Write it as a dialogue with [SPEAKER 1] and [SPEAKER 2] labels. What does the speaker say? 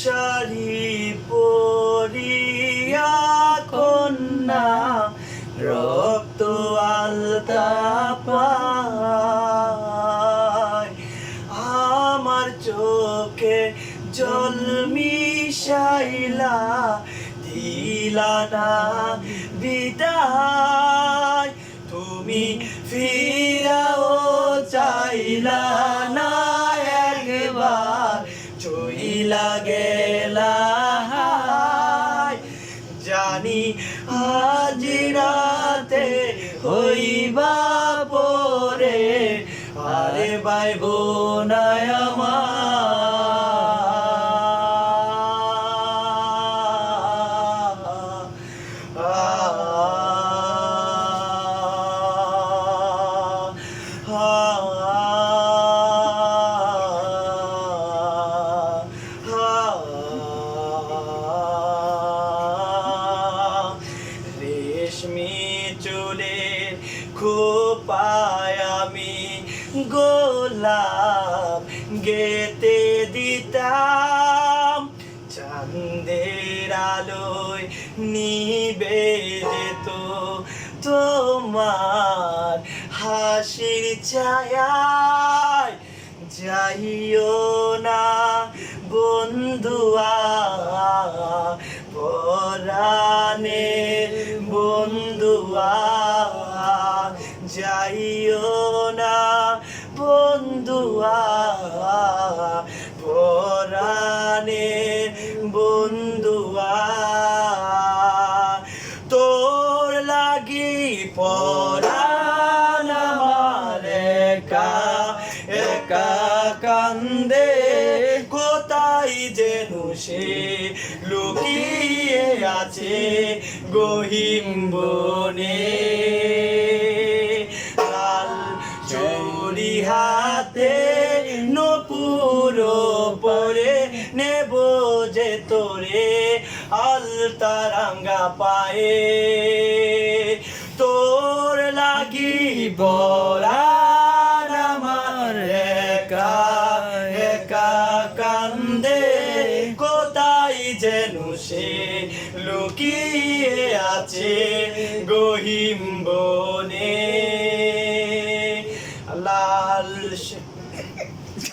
[SPEAKER 1] শাড়ি পরিয়া কন্যা, রক্ত আলতা পায় আমার চোখে জল মিশাইলা, দিলা না বিদায়, তুমি ফিরাও চাইলা। গেলা জানি আজ রাতে হইবা পরে আরে বাই বোনায় রেশমি চুলের খোপায় আমি গোলাপ গেতে দিতাম। চাঁদের আলোয় নিবে যেত তোমার হাসির ছায়ায় যাইও যাইও না বন্ধুয়া পরাণের বন্ধুয়া। তোর লাগি পরাণ আমার একা কান্দে, কোথায় যেন সে লুকিয়ে আছে গহিম বনে। লাল চুরি হাতে নপুর পরে নেব যে তোরে আলতারাঙ্গা পায়ে। তোর লাগি বলার লুকিয়ে আছে গহিম বনে। লাল